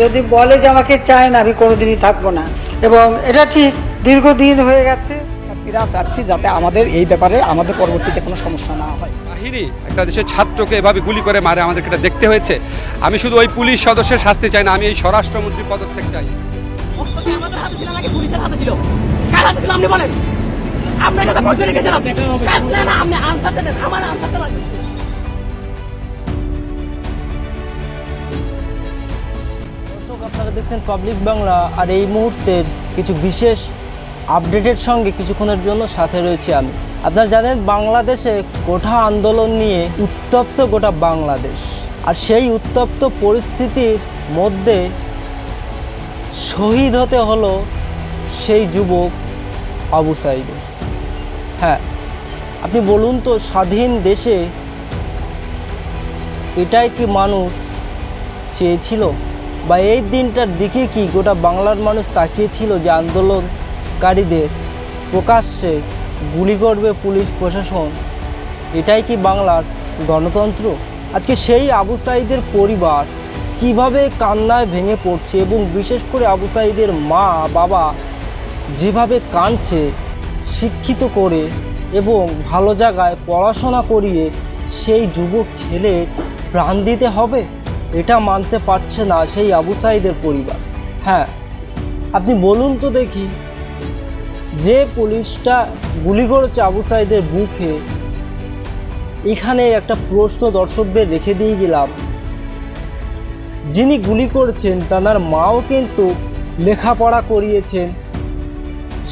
যদি বলে যে আমাকে চায় না আমি কোনোদিনই থাকব না। এবং এটা ঠিক দীর্ঘদিন হয়ে গেছে। শিক্ষার্থীরা চাচ্ছি যাতে আমাদের এই ব্যাপারে আমাদের পরবর্তীতে কোনো সমস্যা না হয়। বাহিনী একটা দেশের ছাত্রকে এভাবে গুলি করে মারে আমাদেরকে এটা দেখতে হয়েছে। আমি শুধু ওই পুলিশ সদস্যের শাস্তি চাই না আমি এই স্বরাষ্ট্রমন্ত্রীর পদত্যাগ চাই। অস্ত্রটি আমাদের হাতে ছিল নাকি পুলিশের হাতে ছিল। কার হাতে ছিল আপনি বলেন। আপনার কাছে প্রশ্ন রেখেছেন আপনি। না না আপনি আনসারটা দেন আমার আনসারটা লাগবে আপনারা দেখছেন পাবলিক বাংলা আর এই মুহূর্তের কিছু বিশেষ আপডেটের সঙ্গে কিছুক্ষণের জন্য সাথে রয়েছি আমি। আপনারা জানেন বাংলাদেশে কোঠা আন্দোলন নিয়ে উত্তপ্ত গোটা বাংলাদেশ। আর সেই উত্তপ্ত পরিস্থিতির মধ্যে শহীদ হতে হলো সেই যুবক আবু সাইদে। হ্যাঁ আপনি বলুন তো স্বাধীন দেশে এটাই কি মানুষ চেয়েছিল? বা এই দিনটার দিকে কি গোটা বাংলার মানুষ তাকিয়েছিল যে আন্দোলনকারীদের প্রকাশ্যে গুলি করবে পুলিশ প্রশাসন? এটাই কি বাংলার গণতন্ত্র? আজকে সেই আবু সাইদের পরিবার কীভাবে কান্নায় ভেঙে পড়ছে এবং বিশেষ করে আবু সাইদের মা, বাবা যেভাবে কাঁদছে, শিক্ষিত করে এবং ভালো জায়গায় পড়াশোনা করিয়ে সেই যুবক ছেলে প্রাণ দিতে হবে? এটা মানতে পারছে না সেই আবু সাইদের পরিবার। হ্যাঁ আপনি বলুন তো দেখি, যে পুলিশটা গুলি করেছে আবু সাইদের বুকে এখানে একটা প্রশ্ন দর্শকদের রেখে দিয়ে গেলাম। যিনি গুলি করেছেন তার মাও কিন্তু লেখাপড়া করিয়েছেন,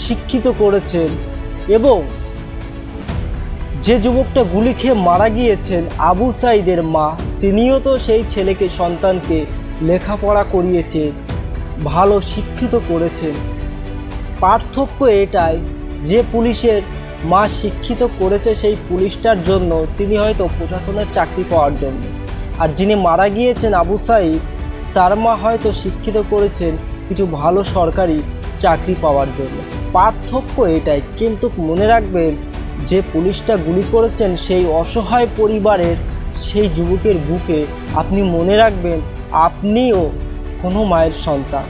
শিক্ষিত করেছেন এবং যে যুবকটা গুলি খেয়ে মারা গিয়েছেন আবু সাইদের মা, তিনিও তো সেই ছেলেকে, সন্তানকে লেখাপড়া করিয়েছে, ভালো শিক্ষিত করেছেন। পার্থক্য এটাই যে পুলিশের মা শিক্ষিত করেছে সেই পুলিশটার জন্য তিনি হয়তো প্রশাসনের চাকরি পাওয়ার জন্য। আর যিনি মারা গিয়েছেন আবু সাইদ, তার মা হয়তো শিক্ষিত করেছেন কিছু ভালো সরকারি চাকরি পাওয়ার জন্য। পার্থক্য এটাই, কিন্তু মনে রাখবেন যে পুলিশটা গুলি করেছেন সেই অসহায় পরিবারের সেই যুবকের বুকে আপনি মনে রাখবেন আপনিও কোনো মায়ের সন্তান।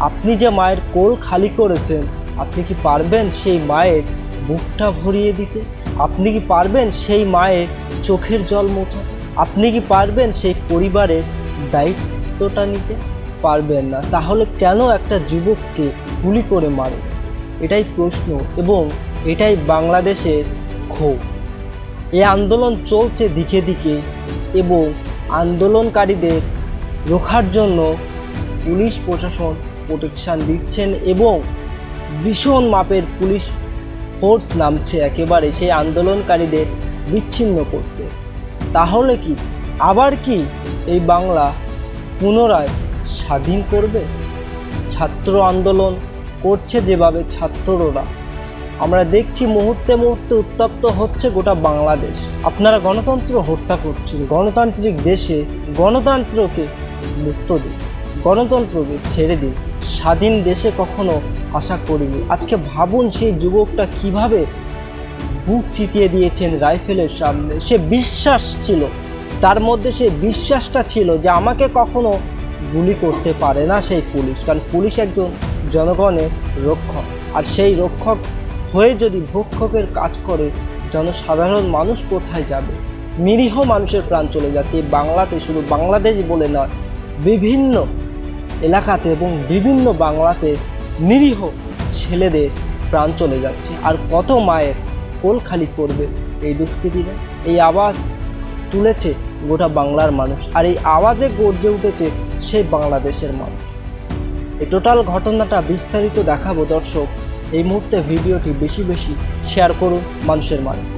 আপনি যে মায়ের কোল খালি করেছেন, আপনি কি পারবেন সেই মায়ের বুকটা ভরিয়ে দিতে? আপনি কি পারবেন সেই মায়ের চোখের জল মোছাতে? আপনি কি পারবেন সেই পরিবারের দায়িত্বটা নিতে? পারবেন না। তাহলে কেন একটা যুবককে গুলি করে মারে এটাই প্রশ্ন। এবং এটাই বাংলাদেশের ক্ষোভ। এই আন্দোলন চলছে দিকে দিকে এবং আন্দোলনকারীদের রোখার জন্য পুলিশ প্রশাসন প্রোটেকশান দিচ্ছেন এবং ভীষণ মাপের পুলিশ ফোর্স নামছে একেবারে সেই আন্দোলনকারীদের বিচ্ছিন্ন করতে। তাহলে কি, আবার কি এই বাংলা পুনরায় স্বাধীন করবে? ছাত্র আন্দোলন করছে যেভাবে ছাত্ররা। আমরা দেখছি মুহূর্তে মুহূর্তে উত্তপ্ত হচ্ছে গোটা বাংলাদেশ। আপনারা গণতন্ত্র হত্যা করছেন, গণতান্ত্রিক দেশে গণতন্ত্রকে মুক্ত দিন, গণতন্ত্রকে ছেড়ে দিন। স্বাধীন দেশে কখনো আশা করিনি। আজকে ভাবুন সেই যুবকটা কীভাবে বুক চিতিয়ে দিয়েছেন রাইফেলের সামনে। সে বিশ্বাস ছিল, তার মধ্যে সে বিশ্বাসটা ছিল যে আমাকে কখনো গুলি করতে পারে না সেই পুলিশ। কারণ পুলিশ একজন জনগণের রক্ষক। আর সেই রক্ষক হয়ে যদি ভক্ষকের কাজ করে, জনসাধারণ মানুষ কোথায় যাবে? নিরীহ মানুষের প্রাণ চলে যাচ্ছে বাংলাতে, শুধু বাংলাদেশ বলে নয়, বিভিন্ন এলাকাতে এবং বিভিন্ন বাংলাতে নিরীহ ছেলেদের প্রাণ চলে যাচ্ছে। আর কত মায়ের কোল খালি করবে এই দুষ্কৃতীরা? এই আওয়াজ তুলেছে গোটা বাংলার মানুষ। আর এই আওয়াজে গর্জে উঠেছে সেই বাংলাদেশের মানুষ। এই টোটাল ঘটনাটা বিস্তারিত দেখাবো দর্শক। এই মুহূর্তে ভিডিওটি বেশি বেশি শেয়ার করুন মানুষের মাঝে।